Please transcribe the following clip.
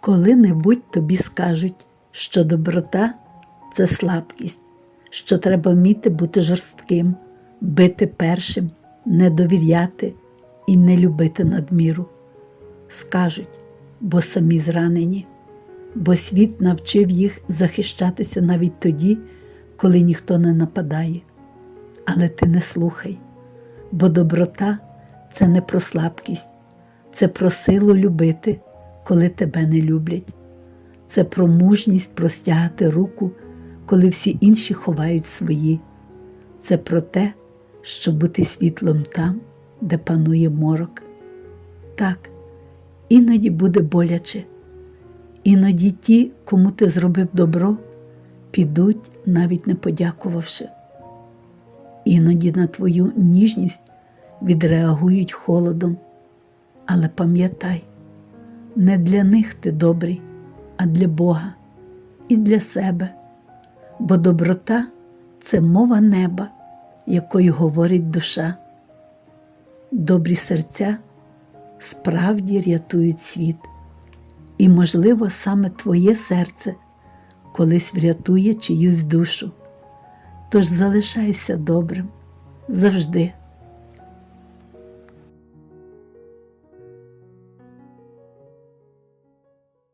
Коли-небудь тобі скажуть, що доброта це слабкість, що треба вміти бути жорстким, бити першим, не довіряти і не любити надміру. Скажуть, бо самі зранені, бо світ навчив їх захищатися навіть тоді, коли ніхто не нападає. Але ти не слухай, бо доброта це не про слабкість, це про силу любити, коли тебе не люблять. Це про мужність простягати руку, коли всі інші ховають свої. Це про те, щоб бути світлом там, де панує морок. Так, іноді буде боляче, іноді ті, кому ти зробив добро, підуть, навіть не подякувавши. Іноді на твою ніжність відреагують холодом. Але пам'ятай, не для них ти добрий, а для Бога і для себе, бо доброта це мова неба, якою говорить душа. Добрі серця справді рятують світ, і, можливо, саме твоє серце колись врятує чиюсь душу. Тож залишайся добрим завжди,